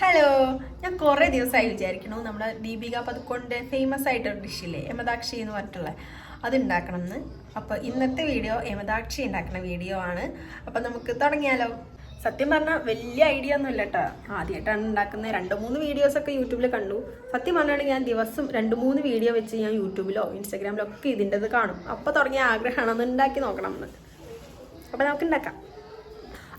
Hello ഞാൻ കുറേ ദിവസമായി വിചാരിക്കണു നമ്മുടെ ദീപിക പതുക്കൊണ്ട ഫേമസ് ആയിട്ടൊരു ഡിഷില്ലേ യമദാക്ഷി എന്ന് പറഞ്ഞിട്ടുള്ള. അത് ഉണ്ടാക്കണം എന്ന് അപ്പോൾ ഇന്നത്തെ വീഡിയോ യമദാക്ഷി ഉണ്ടാക്കുന്ന വീഡിയോ ആണ്. അപ്പോൾ നമുക്ക് തുടങ്ങിയാലോ. സത്യം പറഞ്ഞാൽ വലിയ ഐഡിയ ഒന്നും ഇല്ല കേട്ടോ. ആദ്യമായിട്ടാണ് ഉണ്ടാക്കുന്നത് രണ്ട് മൂന്ന് വീഡിയോസ് ഒക്കെ യൂട്യൂബിൽ കണ്ടു. സത്യം പറഞ്ഞാണെങ്കിൽ ഞാൻ ദിവസം രണ്ട് മൂന്ന് വീഡിയോ വെച്ച് ഞാൻ യൂട്യൂബിലോ ഇൻസ്റ്റാഗ്രാമിലോ ഒക്കെ ഇതിന്റെത് കാണും. അപ്പോൾ തുടങ്ങിയ ആഗ്രഹമാണ് അത് ഉണ്ടാക്കി നോക്കണം എന്ന് അപ്പോൾ നമുക്ക് ഉണ്ടാക്കാം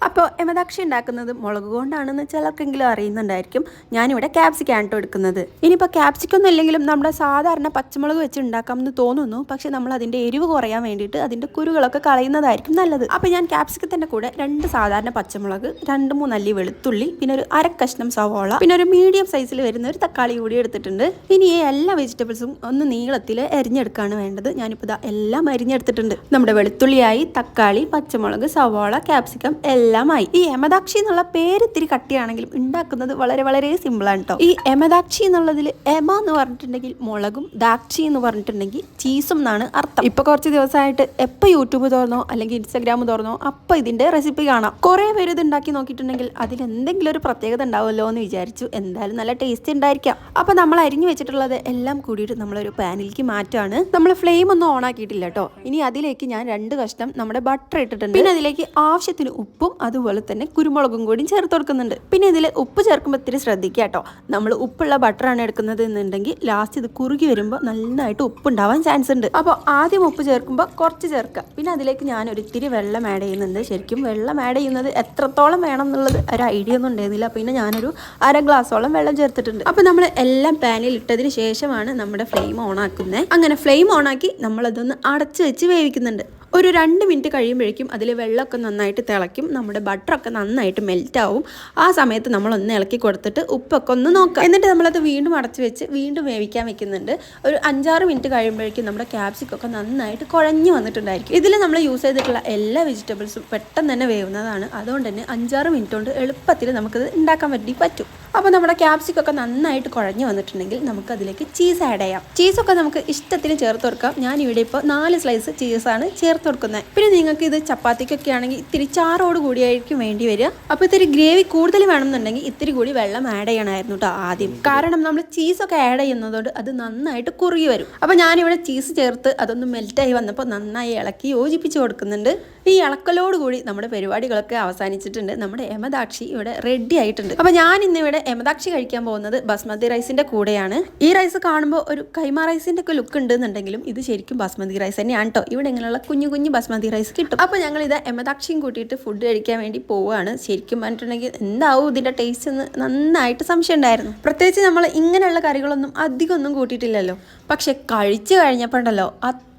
അപ്പോൾ യമദാക്ഷി ഉണ്ടാക്കുന്നത് മുളക് കൊണ്ടാണെന്ന് ചിലർക്കെങ്കിലും അറിയുന്നുണ്ടായിരിക്കും. ഞാനിവിടെ ക്യാപ്സിക്കാണ് കേട്ടോ എടുക്കുന്നത്. ഇനിയിപ്പോൾ ക്യാപ്സിക്കൊന്നും ഇല്ലെങ്കിലും നമ്മുടെ സാധാരണ പച്ചമുളക് വെച്ച് ഉണ്ടാക്കാമെന്ന് തോന്നുന്നു. പക്ഷെ നമ്മൾ അതിന്റെ എരിവ് കുറയാൻ വേണ്ടിയിട്ട് അതിന്റെ കുരുകളൊക്കെ കളയുന്നതായിരിക്കും നല്ലത്. അപ്പോൾ ഞാൻ ക്യാപ്സിക്കത്തിന്റെ കൂടെ രണ്ട് സാധാരണ പച്ചമുളക് രണ്ട് മൂന്നല്ലി വെളുത്തുള്ളി പിന്നെ ഒരു അര കഷ്ണം സവോള പിന്നെ ഒരു മീഡിയം സൈസിൽ വരുന്ന ഒരു തക്കാളി കൂടി എടുത്തിട്ടുണ്ട്. ഇനി ഈ എല്ലാ വെജിറ്റബിൾസും ഒന്ന് നീളത്തിൽ എരിഞ്ഞെടുക്കാണ് വേണ്ടത്. ഞാനിപ്പോൾ എല്ലാം അരിഞ്ഞെടുത്തിട്ടുണ്ട്. നമ്മുടെ വെളുത്തുള്ളിയായി തക്കാളി പച്ചമുളക് സവോള ക്യാപ്സിക്കം എല്ലാമായി. ഈ എമദാക്ഷി എന്നുള്ള പേര് ഇത്തിരി കട്ടിയാണെങ്കിലും ഉണ്ടാക്കുന്നത് വളരെ വളരെ സിമ്പിളാണ് കേട്ടോ ഈ എമദാക്ഷി എന്നുള്ളതിൽ എമ എന്ന് പറഞ്ഞിട്ടുണ്ടെങ്കിൽ മുളകും ദാക്ഷി എന്ന് പറഞ്ഞിട്ടുണ്ടെങ്കിൽ ചീസും എന്നാണ് അർത്ഥം. ഇപ്പൊ കുറച്ച് ദിവസമായിട്ട് എപ്പോൾ യൂട്യൂബ് തുറന്നോ അല്ലെങ്കിൽ ഇൻസ്റ്റാഗ്രാം തുറന്നോ അപ്പൊ ഇതിന്റെ റെസിപ്പി കാണാം. കുറെ പേര് ഇത് ഉണ്ടാക്കി നോക്കിയിട്ടുണ്ടെങ്കിൽ അതിൽ എന്തെങ്കിലും ഒരു പ്രത്യേകത ഉണ്ടാവുമല്ലോ എന്ന് വിചാരിച്ചു. എന്തായാലും നല്ല ടേസ്റ്റ് ഉണ്ടായിരിക്കാം. അപ്പൊ നമ്മൾ അരിഞ്ഞു വെച്ചിട്ടുള്ളത് എല്ലാം കൂടിയിട്ട് നമ്മളൊരു പാനിലേക്ക് മാറ്റാണ് നമ്മൾ ഫ്ലെയിം ഒന്നും ഓൺ ആക്കിയിട്ടില്ല കേട്ടോ ഇനി അതിലേക്ക് ഞാൻ രണ്ട് കഷ്ണം നമ്മുടെ ബട്ടർ ഇട്ടിട്ടുണ്ട്. പിന്നെ അതിലേക്ക് ആവശ്യത്തിന് ഉപ്പും അതുപോലെ തന്നെ കുരുമുളകും കൂടി ചേർത്ത് കൊടുക്കുന്നുണ്ട്. പിന്നെ ഇതിൽ ഉപ്പ് ചേർക്കുമ്പോൾ ഇത്തിരി ശ്രദ്ധിക്കുക കേട്ടോ. നമ്മൾ ഉപ്പുള്ള ബട്ടറാണ് എടുക്കുന്നത് എന്നുണ്ടെങ്കിൽ ലാസ്റ്റ് ഇത് കുറുകി വരുമ്പോൾ നന്നായിട്ട് ഉപ്പ് ഉണ്ടാവാൻ ചാൻസ് ഉണ്ട്. അപ്പോൾ ആദ്യം ഉപ്പ് ചേർക്കുമ്പോൾ കുറച്ച് ചേർക്കുക. പിന്നെ അതിലേക്ക് ഞാൻ ഒരിത്തിരി വെള്ളം ആഡ് ചെയ്യുന്നുണ്ട്. ശരിക്കും വെള്ളം ആഡ് ചെയ്യുന്നത് എത്രത്തോളം വേണം എന്നുള്ളത് ഒരു ഐഡിയ ഒന്നും ഉണ്ടായിരുന്നില്ല. പിന്നെ ഞാനൊരു അര ഗ്ലാസ്സോളം വെള്ളം ചേർത്തിട്ടുണ്ട്. അപ്പോൾ നമ്മൾ എല്ലാം പാനിൽ ഇട്ടതിന് ശേഷമാണ് നമ്മുടെ ഫ്ലെയിം ഓൺ ആക്കുന്നത് അങ്ങനെ ഫ്ലെയിം ഓൺ ആക്കി നമ്മളതൊന്ന് അടച്ച് വെച്ച് വേവിക്കുന്നുണ്ട്. ഒരു രണ്ട് മിനിറ്റ് കഴിയുമ്പോഴേക്കും അതിൽ വെള്ളമൊക്കെ നന്നായിട്ട് തിളയ്ക്കും നമ്മുടെ ബട്ടറൊക്കെ നന്നായിട്ട് മെൽറ്റ് ആവും. ആ സമയത്ത് നമ്മൾ ഒന്ന് ഇളക്കി കൊടുത്തിട്ട് ഉപ്പൊക്കെ ഒന്ന് നോക്കാം. എന്നിട്ട് നമ്മളത് വീണ്ടും അടച്ച് വെച്ച് വീണ്ടും വേവിക്കാൻ വെക്കുന്നുണ്ട്. ഒരു അഞ്ചാറ് മിനിറ്റ് കഴിയുമ്പോഴേക്കും നമ്മുടെ ക്യാപ്സിക്കൊക്കെ നന്നായിട്ട് കുഴഞ്ഞു വന്നിട്ടുണ്ടായിരിക്കും. ഇതിൽ നമ്മൾ യൂസ് ചെയ്തിട്ടുള്ള എല്ലാ വെജിറ്റബിൾസും പെട്ടെന്ന് തന്നെ വേവുന്നതാണ്. അതുകൊണ്ട് തന്നെ അഞ്ചാറ് മിനിറ്റ് കൊണ്ട് എളുപ്പത്തിൽ നമുക്കത് ഉണ്ടാക്കാൻ വേണ്ടി പറ്റും. അപ്പോൾ നമ്മുടെ ക്യാപ്സിക്കൊക്കെ നന്നായിട്ട് കുഴഞ്ഞു വന്നിട്ടുണ്ടെങ്കിൽ നമുക്ക് അതിലേക്ക് ചീസ് ആഡ് ചെയ്യാം. ചീസൊക്കെ നമുക്ക് ഇഷ്ടത്തിന് ചേർത്ത് കൊടുക്കാം. ഞാൻ ഇവിടെ ഇപ്പോൾ നാല് സ്ലൈസ് ചീസാണ് ചേർത്ത് കൊടുക്കുന്നത്. പിന്നെ നിങ്ങൾക്ക് ഇത് ചപ്പാത്തിക്കൊക്കെ ആണെങ്കിൽ ഇത്തിരി ചാറോട് കൂടിയായിരിക്കും വേണ്ടി വരിക. അപ്പോൾ ഇത്തിരി ഗ്രേവി കൂടുതൽ വേണമെന്നുണ്ടെങ്കിൽ ഇത്തിരി കൂടി വെള്ളം ആഡ് ചെയ്യണമായിരുന്നു കേട്ടോ ആദ്യം. കാരണം നമ്മൾ ചീസൊക്കെ ആഡ് ചെയ്യുന്നതോട് അത് നന്നായിട്ട് കുറുകി വരും. അപ്പോൾ ഞാനിവിടെ ചീസ് ചേർത്ത് അതൊന്ന് മെൽറ്റായി വന്നപ്പോൾ നന്നായി ഇളക്കി യോജിപ്പിച്ച് കൊടുക്കുന്നുണ്ട്. ഈ ഇളക്കലോടുകൂടി നമ്മുടെ പരിപാടികളൊക്കെ അവസാനിച്ചിട്ടുണ്ട്. നമ്മുടെ യമദാക്ഷി ഇവിടെ റെഡി ആയിട്ടുണ്ട്. അപ്പോൾ ഞാൻ ഇന്നിവിടെ യമദാക്ഷി കഴിക്കാൻ പോകുന്നത് ബസ്മതി റൈസിന്റെ കൂടെയാണ്. ഈ റൈസ് കാണുമ്പോൾ ഒരു കൈമ റൈസിന്റെ ഒക്കെ ലുക്ക് ഉണ്ടെന്നുണ്ടെങ്കിലും ഇത് ശരിക്കും ബസ്മതി റൈസ് തന്നെയാണ് കേട്ടോ ഇവിടെ ഇങ്ങനെയുള്ള കുഞ്ഞു കുഞ്ഞു ബസ്മതി റൈസ് കിട്ടും. അപ്പോൾ ഞങ്ങൾ ഇത് യമദാക്ഷിയും കൂട്ടിയിട്ട് ഫുഡ് കഴിക്കാൻ വേണ്ടി പോവുകയാണ്. ശരിക്കും പറഞ്ഞിട്ടുണ്ടെങ്കിൽ എന്താവും ഇതിന്റെ ടേസ്റ്റ് എന്ന് നന്നായിട്ട് സംശയം ഉണ്ടായിരുന്നു. പ്രത്യേകിച്ച് നമ്മൾ ഇങ്ങനെയുള്ള കറികളൊന്നും അധികമൊന്നും കൂട്ടിയിട്ടില്ലല്ലോ. പക്ഷെ കഴിച്ചു കഴിഞ്ഞപ്പോൾ ഉണ്ടല്ലോ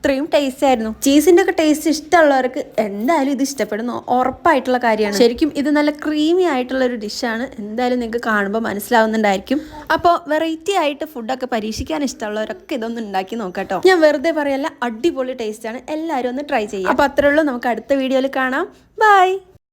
അത്രയും ടേസ്റ്റ് ആയിരുന്നു. ചീസിന്റെ ഒക്കെ ടേസ്റ്റ് ഇഷ്ടമുള്ളവർക്ക് എന്തായാലും ഇത് ഇഷ്ടപ്പെടുന്നു ഉറപ്പായിട്ടുള്ള കാര്യമാണ്. ശരിക്കും ഇത് നല്ല ക്രീമി ആയിട്ടുള്ള ഒരു ഡിഷാണ് എന്തായാലും നിങ്ങൾക്ക് കാണുമ്പോൾ മനസ്സിലാവുന്നുണ്ടായിരിക്കും. അപ്പോൾ വെറൈറ്റി ആയിട്ട് ഫുഡൊക്കെ പരീക്ഷിക്കാൻ ഇഷ്ടമുള്ളവരൊക്കെ ഇതൊന്നും ഉണ്ടാക്കി നോക്കാട്ടോ. ഞാൻ വെറുതെ പറയല്ല അടിപൊളി ടേസ്റ്റ് ആണ്. എല്ലാവരും ഒന്ന് ട്രൈ ചെയ്യാം. അപ്പോൾ അത്രയുള്ളൂ നമുക്ക് അടുത്ത വീഡിയോയിൽ കാണാം. ബൈ